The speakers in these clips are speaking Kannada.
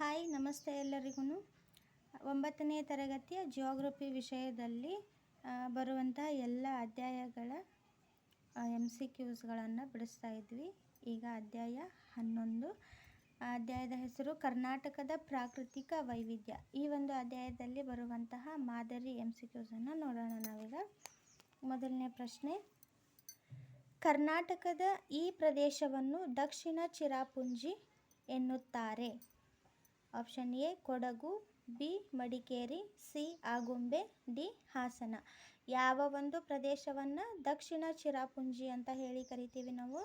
ಹಾಯ್, ನಮಸ್ತೆ ಎಲ್ಲರಿಗೂ ಒಂಬತ್ತನೇ ತರಗತಿಯ ಜಿಯೋಗ್ರಫಿ ವಿಷಯದಲ್ಲಿ ಬರುವಂತಹ ಎಲ್ಲ ಅಧ್ಯಾಯಗಳ ಎಂ ಸಿ ಕ್ಯೂಸ್ಗಳನ್ನು ಬಿಡಿಸ್ತಾ ಇದ್ವಿ. ಈಗ ಅಧ್ಯಾಯ ಹನ್ನೊಂದು. ಅಧ್ಯಾಯದ ಹೆಸರು ಕರ್ನಾಟಕದ ಪ್ರಾಕೃತಿಕ ವೈವಿಧ್ಯ. ಈ ಒಂದು ಅಧ್ಯಾಯದಲ್ಲಿ ಬರುವಂತಹ ಮಾದರಿ ಎಂ ಸಿ ಕ್ಯೂಸನ್ನು ನೋಡೋಣ ನಾವೀಗ. ಮೊದಲನೇ ಪ್ರಶ್ನೆ. ಕರ್ನಾಟಕದ ಈ ಪ್ರದೇಶವನ್ನು ದಕ್ಷಿಣ ಚಿರಾಪುಂಜಿ ಎನ್ನುತ್ತಾರೆ. Option A, Kodagu, B, Madikeri, C, Agumbe, D, Hassan. ಯಾವ ಒಂದು ಪ್ರದೇಶವನ್ನು ದಕ್ಷಿಣ ಚಿರಾಪುಂಜಿ ಅಂತ ಹೇಳಿ ಕರಿತೀವಿ ನಾವು?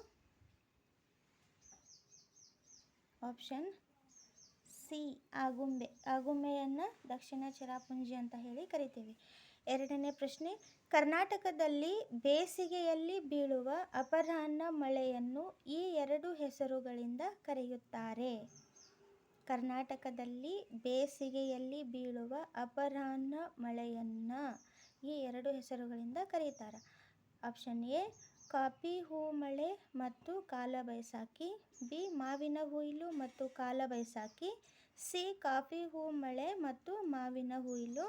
Option C, Agumbe. ಆಗುಂಬೆಯನ್ನು ದಕ್ಷಿಣ ಚಿರಾಪುಂಜಿ ಅಂತ ಹೇಳಿ ಕರಿತೀವಿ. ಎರಡನೇ ಪ್ರಶ್ನೆ, ಕರ್ನಾಟಕದಲ್ಲಿ ಬೇಸಿಗೆಯಲ್ಲಿ ಬೀಳುವ ಅಪರಾಹ್ನ ಮಳೆಯನ್ನು ಈ ಎರಡು ಹೆಸರುಗಳಿಂದ ಕರೆಯುತ್ತಾರೆ. ಕರ್ನಾಟಕದಲ್ಲಿ ಬೇಸಿಗೆಯಲ್ಲಿ ಬೀಳುವ ಅಪರಾಹ್ನ ಮಳೆಯನ್ನು ಈ ಎರಡು ಹೆಸರುಗಳಿಂದ ಕರೀತಾರೆ. ಆಪ್ಷನ್ ಎ ಕಾಫಿ ಹೂ ಮಳೆ ಮತ್ತು ಕಾಲ ಬೈಸಾಖಿ ಬಿ ಮಾವಿನ ಹುಯಿಲು ಮತ್ತು ಕಾಲ ಬೈಸಾಖಿ ಸಿ ಕಾಫಿ ಹೂ ಮಳೆ ಮತ್ತು ಮಾವಿನ ಹುಯಿಲು.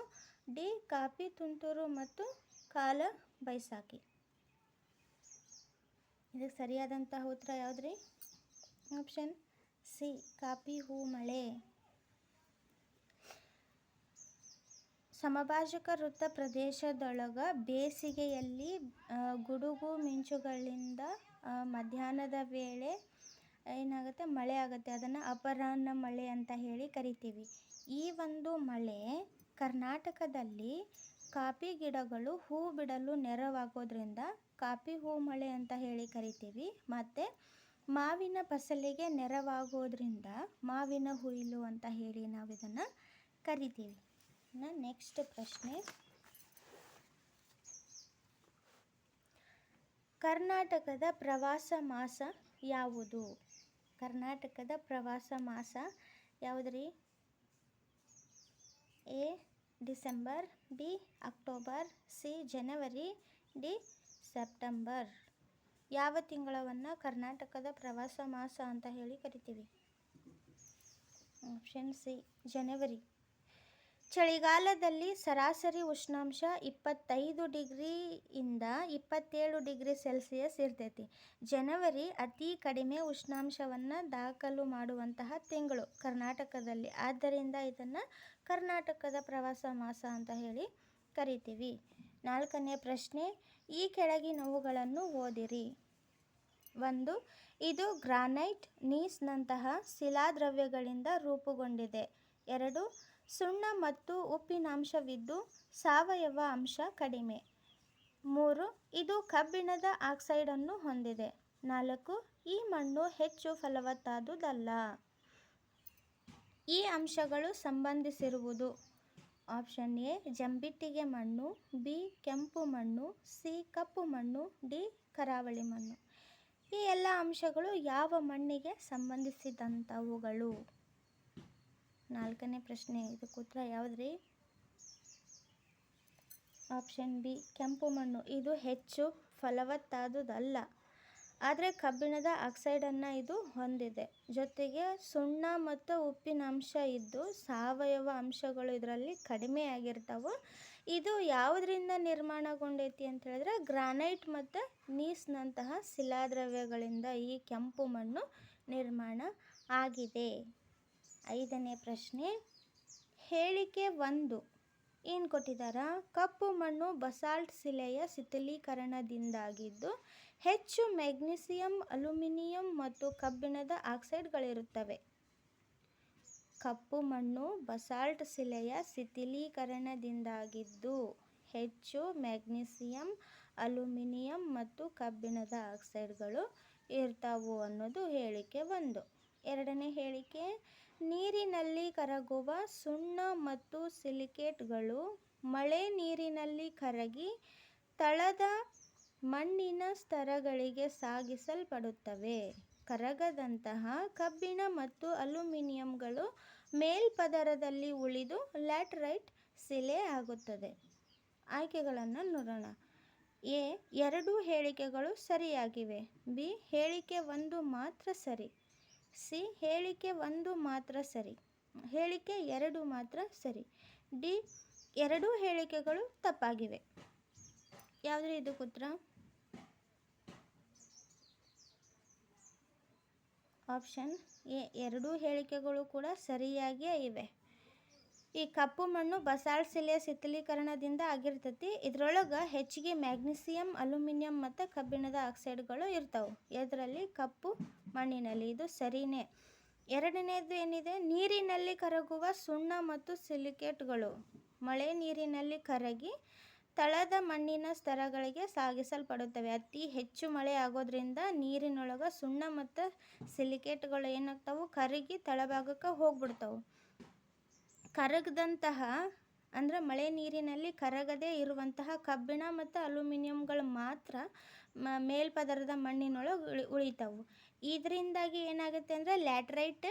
ಡಿ ಕಾಫಿ ತುಂತುರು ಮತ್ತು ಕಾಲ ಬೈಸಾಖಿ ಇದಕ್ಕೆ ಸರಿಯಾದಂತಹ ಉತ್ತರ ಯಾವುದ್ರಿ? ಆಪ್ಷನ್ ಸಿ, ಕಾಫಿ, ಹೂ, ಮಳೆ. ಸಮಭಾಜಕ ವೃತ್ತ ಪ್ರದೇಶದೊಳಗ ಬೇಸಿಗೆಯಲ್ಲಿ ಗುಡುಗು ಮಿಂಚುಗಳಿಂದ ಮಧ್ಯಾಹ್ನದ ವೇಳೆ ಏನಾಗುತ್ತೆ? ಮಳೆ ಆಗುತ್ತೆ. ಅದನ್ನು ಅಪರಾಹ್ನ ಮಳೆ ಅಂತ ಹೇಳಿ ಕರಿತೀವಿ. ಈ ಒಂದು ಮಳೆ ಕರ್ನಾಟಕದಲ್ಲಿ ಕಾಫಿ ಗಿಡಗಳು ಹೂ ಬಿಡಲು ನೆರವಾಗೋದ್ರಿಂದ ಕಾಫಿ, ಹೂ, ಮಳೆ ಅಂತ ಹೇಳಿ ಕರಿತೀವಿ. ಮತ್ತು ಮಾವಿನ ಫಸಲಿಗೆ ನೆರವಾಗೋದ್ರಿಂದ ಮಾವಿನ ಹುಯಿಲು ಅಂತ ಹೇಳಿ ನಾವು ಇದನ್ನು ಕರಿತೀವಿ ನೆಕ್ಸ್ಟ್ ಪ್ರಶ್ನೆ. ಕರ್ನಾಟಕದ ಪ್ರವಾಸ ಮಾಸ ಯಾವುದು? ಕರ್ನಾಟಕದ ಪ್ರವಾಸ ಮಾಸ ಯಾವುದ್ರಿ? A, December, B, October, C, January, D, September. ಯಾವ ತಿಂಗಳವನ್ನು ಕರ್ನಾಟಕದ ಪ್ರವಾಸ ಮಾಸ ಅಂತ ಹೇಳಿ ಕರಿತೀವಿ? ಆಪ್ಷನ್ ಸಿ ಜನವರಿ ಚಳಿಗಾಲದಲ್ಲಿ ಸರಾಸರಿ ಉಷ್ಣಾಂಶ ಇಪ್ಪತ್ತೈದು ಡಿಗ್ರಿಯಿಂದ ಇಪ್ಪತ್ತೇಳು ಡಿಗ್ರಿ ಸೆಲ್ಸಿಯಸ್ ಇರ್ತೈತಿ. ಜನವರಿ ಅತಿ ಕಡಿಮೆ ಉಷ್ಣಾಂಶವನ್ನು ದಾಖಲು ಮಾಡುವಂತಹ ತಿಂಗಳು ಕರ್ನಾಟಕದಲ್ಲಿ. ಆದ್ದರಿಂದ ಇದನ್ನು ಕರ್ನಾಟಕದ ಪ್ರವಾಸ ಮಾಸ ಅಂತ ಹೇಳಿ ಕರಿತೀವಿ. ನಾಲ್ಕನೇ ಪ್ರಶ್ನೆ ಈ ಕೆಳಗಿನವುಗಳನ್ನು ಓದಿರಿ. ಒಂದು, ಇದು ಗ್ರಾನೈಟ್ ನೀಸ್ನಂತಹ ಶಿಲಾದ್ರವ್ಯಗಳಿಂದ ರೂಪುಗೊಂಡಿದೆ. ಎರಡು, ಸುಣ್ಣ ಮತ್ತು ಉಪ್ಪಿನಾಂಶವಿದ್ದು ಸಾವಯವ ಅಂಶ ಕಡಿಮೆ. ಮೂರು, ಇದು ಕಬ್ಬಿಣದ ಆಕ್ಸೈಡನ್ನು ಹೊಂದಿದೆ. ನಾಲ್ಕು, ಈ ಮಣ್ಣು ಹೆಚ್ಚು ಫಲವತ್ತಾದುದಲ್ಲ. ಈ ಅಂಶಗಳು ಸಂಬಂಧಿಸಿರುವುದು. ಆಪ್ಷನ್ ಎ ಜಂಬಿಟ್ಟಿಗೆ ಮಣ್ಣು ಬಿ ಕೆಂಪು ಮಣ್ಣು ಸಿ ಕಪ್ಪು ಮಣ್ಣು ಡಿ ಕರಾವಳಿ ಮಣ್ಣು. ಈ ಎಲ್ಲ ಅಂಶಗಳು ಯಾವ ಮಣ್ಣಿಗೆ ಸಂಬಂಧಿಸಿದಂಥವುಗಳು ನಾಲ್ಕನೇ ಪ್ರಶ್ನೆ, ಇದಕ್ಕೆ ಉತ್ತರ ಯಾವುದ್ರಿ? ಆಪ್ಷನ್ ಬಿ ಕೆಂಪು ಮಣ್ಣು. ಇದು ಹೆಚ್ಚು ಫಲವತ್ತಾದುದಲ್ಲ. ಆದರೆ ಕಬ್ಬಿಣದ ಆಕ್ಸೈಡನ್ನು ಇದು ಹೊಂದಿದೆ. ಜೊತೆಗೆ ಸುಣ್ಣ ಮತ್ತು ಉಪ್ಪಿನ ಅಂಶ ಇದ್ದು ಸಾವಯವ ಅಂಶಗಳು ಇದರಲ್ಲಿ ಕಡಿಮೆ ಆಗಿರ್ತಾವೆ. ಇದು ಯಾವುದರಿಂದ ನಿರ್ಮಾಣಗೊಂಡೈತಿ ಅಂತ ಹೇಳಿದ್ರೆ ಗ್ರಾನೈಟ್ ಮತ್ತು ನೀಸ್ನಂತಹ ಶಿಲಾದ್ರವ್ಯಗಳಿಂದ ಈ ಕೆಂಪು ಮಣ್ಣು ನಿರ್ಮಾಣ ಆಗಿದೆ. ಐದನೇ ಪ್ರಶ್ನೆ, ಹೇಳಿಕೆ ಒಂದು. ಏನು ಕೊಟ್ಟಿದ್ದಾರೆ ಕಪ್ಪು ಮಣ್ಣು ಬಸಾಲ್ಟ್ ಶಿಲೆಯ ಶಿಥಿಲೀಕರಣದಿಂದಾಗಿದ್ದು ಹೆಚ್ಚು ಮೆಗ್ನೀಸಿಯಂ, ಅಲ್ಯೂಮಿನಿಯಂ ಮತ್ತು ಕಬ್ಬಿಣದ ಆಕ್ಸೈಡ್ಗಳಿರುತ್ತವೆ. ಕಪ್ಪು ಮಣ್ಣು ಬಸಾಲ್ಟ್ ಶಿಲೆಯ ಶಿಥಿಲೀಕರಣದಿಂದಾಗಿದ್ದು ಹೆಚ್ಚು ಮ್ಯಾಗ್ನೀಸಿಯಂ ಅಲ್ಯೂಮಿನಿಯಂ ಮತ್ತು ಕಬ್ಬಿಣದ ಆಕ್ಸೈಡ್ಗಳು ಇರ್ತಾವು ಅನ್ನೋದು ಹೇಳಿಕೆ ಒಂದು. ಎರಡನೇ ಹೇಳಿಕೆ, ನೀರಿನಲ್ಲಿ ಕರಗುವ ಸುಣ್ಣ ಮತ್ತು ಸಿಲಿಕೇಟ್ಗಳು ಮಳೆ ನೀರಿನಲ್ಲಿ ಕರಗಿ ತಳದ ಮಣ್ಣಿನ ಸ್ತರಗಳಿಗೆ ಸಾಗಿಸಲ್ಪಡುತ್ತವೆ. ಕರಗದಂತಹ ಕಬ್ಬಿಣ ಮತ್ತು ಅಲ್ಯೂಮಿನಿಯಂಗಳು ಮೇಲ್ಪದರದಲ್ಲಿ ಉಳಿದು ಲ್ಯಾಟರೈಟ್ ಶಿಲೆ ಆಗುತ್ತದೆ. ಆಯ್ಕೆಗಳನ್ನು ನೋಡೋಣ. ಎ. ಎರಡೂ ಹೇಳಿಕೆಗಳು ಸರಿಯಾಗಿವೆ. ಬಿ. ಹೇಳಿಕೆ ಒಂದು ಮಾತ್ರ ಸರಿ. ಸಿ. ಹೇಳಿಕೆ ಒಂದು ಮಾತ್ರ ಸರಿ. ಹೇಳಿಕೆ ಎರಡು ಮಾತ್ರ ಸರಿ. ಡಿ. ಎರಡೂ ಹೇಳಿಕೆಗಳು ತಪ್ಪಾಗಿವೆ. ಯಾವುದ್ರ ಇದು ಉತ್ತರ? ಆಪ್ಷನ್ ಎ, ಎರಡೂ ಹೇಳಿಕೆಗಳು ಕೂಡ ಸರಿಯಾಗಿಯೇ ಇವೆ. ಈ ಕಪ್ಪು ಮಣ್ಣು ಬಸಾಲ್ಟ್ ಶಿಲೆಯ ಶಿಥಿಲೀಕರಣದಿಂದ ಆಗಿರ್ತೈತಿ. ಇದರೊಳಗೆ ಹೆಚ್ಚಿಗೆ ಮ್ಯಾಗ್ನೀಸಿಯಂ, ಅಲ್ಯೂಮಿನಿಯಂ ಮತ್ತು ಕಬ್ಬಿಣದ ಆಕ್ಸೈಡ್ಗಳು ಇರ್ತವೆ. ಇದರಲ್ಲಿ ಕಪ್ಪು ಮಣ್ಣಿನಲ್ಲಿ ಇದು ಸರಿನೇ. ಎರಡನೇದು ಏನಿದೆ? ನೀರಿನಲ್ಲಿ ಕರಗುವ ಸುಣ್ಣ ಮತ್ತು ಸಿಲಿಕೇಟ್ಗಳು. ಮಳೆ ನೀರಿನಲ್ಲಿ ಕರಗಿ ತಳದ ಮಣ್ಣಿನ ಸ್ತರಗಳಿಗೆ ಸಾಗಿಸಲ್ಪಡುತ್ತವೆ. ಅತಿ ಹೆಚ್ಚು ಮಳೆ ಆಗೋದ್ರಿಂದ ನೀರಿನೊಳಗೆ ಸುಣ್ಣ ಮತ್ತು ಸಿಲಿಕೇಟ್ಗಳು ಏನಾಗ್ತಾವೆ? ಕರಗಿ ತಳಭಾಗಕ್ಕೆ ಹೋಗ್ಬಿಡ್ತಾವೆ. ಕರಗದಂತಹ, ಅಂದರೆ ಮಳೆ ನೀರಿನಲ್ಲಿ ಕರಗದೇ ಇರುವಂತಹ ಕಬ್ಬಿಣ ಮತ್ತು ಅಲ್ಯೂಮಿನಿಯಂಗಳು ಮಾತ್ರ ಮೇಲ್ಪದರದ ಮಣ್ಣಿನೊಳಗೆ ಉಳಿ, ಉಳಿತಾವೆ. ಇದರಿಂದಾಗಿ ಏನಾಗುತ್ತೆ ಅಂದರೆ ಲ್ಯಾಟ್ರೈಟ್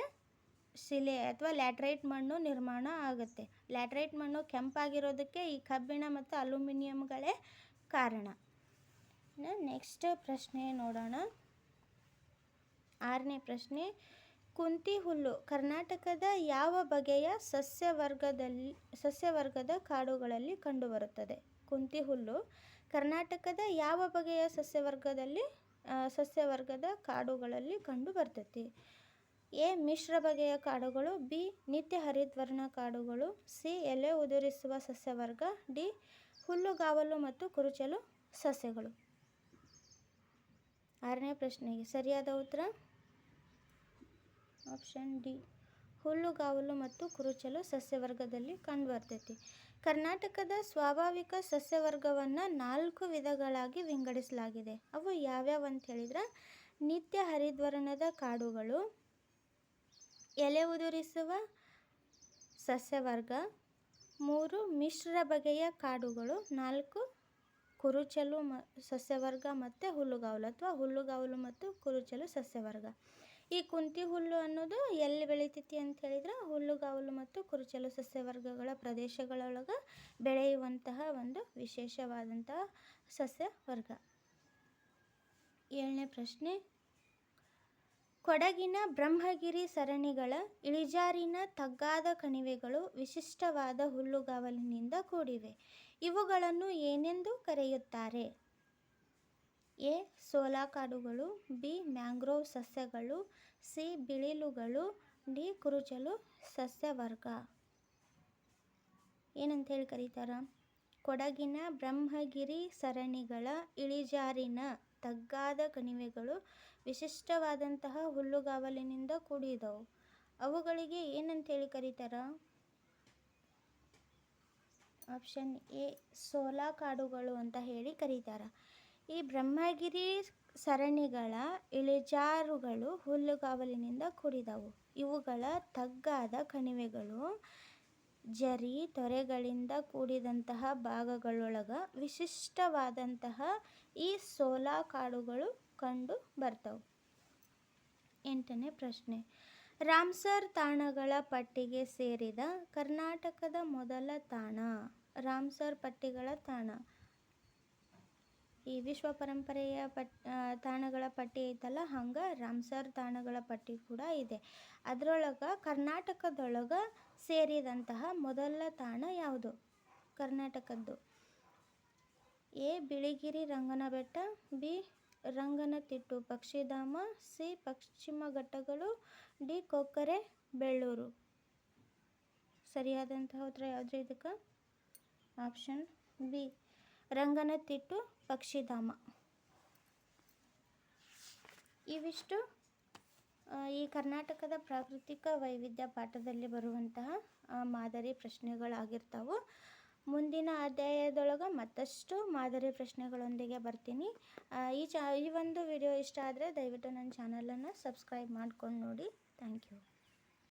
ಶಿಲೆ ಅಥವಾ ಲ್ಯಾಟ್ರೈಟ್ ಮಣ್ಣು ನಿರ್ಮಾಣ ಆಗುತ್ತೆ. ಲ್ಯಾಟ್ರೈಟ್ ಮಣ್ಣು ಕೆಂಪಾಗಿರೋದಕ್ಕೆ ಈ ಕಬ್ಬಿಣ ಮತ್ತು ಅಲ್ಯೂಮಿನಿಯಂಗಳೇ ಕಾರಣ. ನೆಕ್ಸ್ಟ್ ಪ್ರಶ್ನೆ ನೋಡೋಣ. ಆರನೇ ಪ್ರಶ್ನೆ, ಕುಂತಿ ಹುಲ್ಲು ಕರ್ನಾಟಕದ ಯಾವ ಬಗೆಯ ಸಸ್ಯವರ್ಗದಲ್ಲಿ ಸಸ್ಯವರ್ಗದ ಕಾಡುಗಳಲ್ಲಿ ಕಂಡುಬರುತ್ತದೆ? ಕುಂತಿ ಹುಲ್ಲು ಕರ್ನಾಟಕದ ಯಾವ ಬಗೆಯ ಸಸ್ಯವರ್ಗದಲ್ಲಿ ಸಸ್ಯವರ್ಗದ ಕಾಡುಗಳಲ್ಲಿ ಕಂಡು ಬರ್ತೈತಿ ಎ ಮಿಶ್ರ ಬಗೆಯ ಕಾಡುಗಳು, ಬಿ ನಿತ್ಯ ಹರಿದ್ವರ್ಣ ಕಾಡುಗಳು, ಸಿ ಎಲೆ ಉದುರಿಸುವ ಸಸ್ಯವರ್ಗ, ಡಿ ಹುಲ್ಲುಗಾವಲು ಮತ್ತು ಕುರುಚಲು ಸಸ್ಯಗಳು. ಆರನೇ ಪ್ರಶ್ನೆಗೆ ಸರಿಯಾದ ಉತ್ತರ? Option D. ಹುಲ್ಲುಗಾವಲು ಮತ್ತು ಕುರುಚಲು ಸಸ್ಯವರ್ಗದಲ್ಲಿ ಕಂಡುಬರ್ತೈತಿ. ಕರ್ನಾಟಕದ ಸ್ವಾಭಾವಿಕ ಸಸ್ಯವರ್ಗವನ್ನು ನಾಲ್ಕು ವಿಧಗಳಾಗಿ ವಿಂಗಡಿಸಲಾಗಿದೆ. ಅವು ಯಾವ್ಯಾವ ಅಂತ ಹೇಳಿದ್ರೆ? ನಿತ್ಯ ಹರಿದ್ವರ್ಣದ ಕಾಡುಗಳು ಎಲೆ ಉದುರಿಸುವ ಸಸ್ಯವರ್ಗ. ಮೂರು, ಮಿಶ್ರ ಬಗೆಯ ಕಾಡುಗಳು. ನಾಲ್ಕು, ಕುರುಚಲು ಮ, ಸಸ್ಯವರ್ಗ ಮತ್ತು ಹುಲ್ಲುಗಾವಲು ಅಥವಾ ಹುಲ್ಲುಗಾವಲು ಮತ್ತು ಕುರುಚಲು ಸಸ್ಯವರ್ಗ. ಈ ಕುಂತಿ ಹುಲ್ಲು ಅನ್ನೋದು ಎಲ್ಲಿ ಬೆಳಿತೈತಿ ಅಂತ ಹೇಳಿದ್ರೆ ಹುಲ್ಲುಗಾವಲು ಮತ್ತು ಕುರುಚಲು ಸಸ್ಯವರ್ಗಗಳ ಪ್ರದೇಶಗಳೊಳಗೆ ಬೆಳೆಯುವಂತಹ ಒಂದು ವಿಶೇಷವಾದಂತಹ ಸಸ್ಯವರ್ಗ. ಏಳನೇ ಪ್ರಶ್ನೆ ಕೊಡಗಿನ ಬ್ರಹ್ಮಗಿರಿ ಸರಣಿಗಳ ಇಳಿಜಾರಿನ ತಗ್ಗಾದ ಕಣಿವೆಗಳು ವಿಶಿಷ್ಟವಾದ ಹುಲ್ಲುಗಾವಲಿನಿಂದ ಕೂಡಿವೆ. ಇವುಗಳನ್ನು ಏನೆಂದು ಕರೆಯುತ್ತಾರೆ? ಎ. ಸೋಲಾ ಕಾಡುಗಳು ಬಿ. ಮ್ಯಾಂಗ್ರೋವ್ ಸಸ್ಯಗಳು, ಸಿ. ಬಿಳಿಲುಗಳು, ಡಿ. ಕುರುಚಲು ಸಸ್ಯವರ್ಗ. ಏನಂತ ಹೇಳಿ ಕರೀತಾರ? ಕೊಡಗಿನ ಬ್ರಹ್ಮಗಿರಿ ಸರಣಿಗಳ ಇಳಿಜಾರಿನ ತಗ್ಗಾದ ಕಣಿವೆಗಳು ವಿಶಿಷ್ಟವಾದಂತಹ ಹುಲ್ಲುಗಾವಲಿನಿಂದ ಕೂಡಿದವು. ಅವುಗಳಿಗೆ ಏನಂತೇಳಿ ಕರೀತಾರ? ಆಪ್ಷನ್ ಎ ಸೋಲಾ ಕಾಡುಗಳು ಅಂತ ಹೇಳಿ ಕರೀತಾರ. ಈ ಬ್ರಹ್ಮಗಿರಿ ಸರಣಿಗಳ ಇಳಿಜಾರುಗಳು ಹುಲ್ಲುಗಾವಲಿನಿಂದ ಕೂಡಿದವು. ಇವುಗಳ ತಗ್ಗಾದ ಕಣಿವೆಗಳು ಜರಿ ತೊರೆಗಳಿಂದ ಕೂಡಿದಂತಹ ಭಾಗಗಳೊಳಗ ವಿಶಿಷ್ಟವಾದಂತಹ ಈ ಸೋಲಾ ಕಾಡುಗಳು ಕಂಡು ಬರ್ತವೆ. ಎಂಟನೇ ಪ್ರಶ್ನೆ. ರಾಮ್ಸರ್ ತಾಣಗಳ ಪಟ್ಟಿಗೆ ಸೇರಿದ ಕರ್ನಾಟಕದ ಮೊದಲ ತಾಣ, ರಾಮ್ಸರ್ ಪಟ್ಟಿಗಳ ತಾಣ. ಈ ವಿಶ್ವ ಪರಂಪರೆಯ ಪಟ್ ತಾಣಗಳ ಪಟ್ಟಿ ಐತಲ್ಲ, ಹಂಗೆ ರಾಮ್ಸರ್ ತಾಣಗಳ ಪಟ್ಟಿ ಕೂಡ ಇದೆ. ಅದರೊಳಗೆ ಕರ್ನಾಟಕದೊಳಗೆ ಸೇರಿದಂತಹ ಮೊದಲ ತಾಣ ಯಾವುದು? ಕರ್ನಾಟಕದ್ದು. ಎ. ಬಿಳಿಗಿರಿ ರಂಗನ ಬೆಟ್ಟ ಬಿ. ರಂಗನತಿಟ್ಟು ಪಕ್ಷಿಧಾಮ, ಸಿ. ಪಶ್ಚಿಮ ಘಟ್ಟಗಳು, ಡಿ. ಕೊಕ್ಕರೆ, ಬೆಳ್ಳೂರು. ಸರಿಯಾದಂತಹ ಉತ್ತರ ಯಾವುದ್ರ ಇದಕ್ಕೆ? Option B. ರಂಗನತಿಟ್ಟು ಪಕ್ಷಿಧಾಮ. ಇವಿಷ್ಟು ಈ ಕರ್ನಾಟಕದ ಪ್ರಾಕೃತಿಕ ವೈವಿಧ್ಯ ಪಾಠದಲ್ಲಿ ಬರುವಂತಹ ಮಾದರಿ ಪ್ರಶ್ನೆಗಳಾಗಿರ್ತಾವೆ. ಮುಂದಿನ ಅಧ್ಯಾಯದೊಳಗೆ ಮತ್ತಷ್ಟು ಮಾದರಿ ಪ್ರಶ್ನೆಗಳೊಂದಿಗೆ ಬರ್ತೀನಿ. ಈ ಚ, ಈ ಒಂದು ವಿಡಿಯೋ ಇಷ್ಟ ಆದರೆ ದಯವಿಟ್ಟು ನನ್ನ ಚಾನಲನ್ನು ಸಬ್ಸ್ಕ್ರೈಬ್ ಮಾಡ್ಕೊಂಡು ನೋಡಿ. Thank you.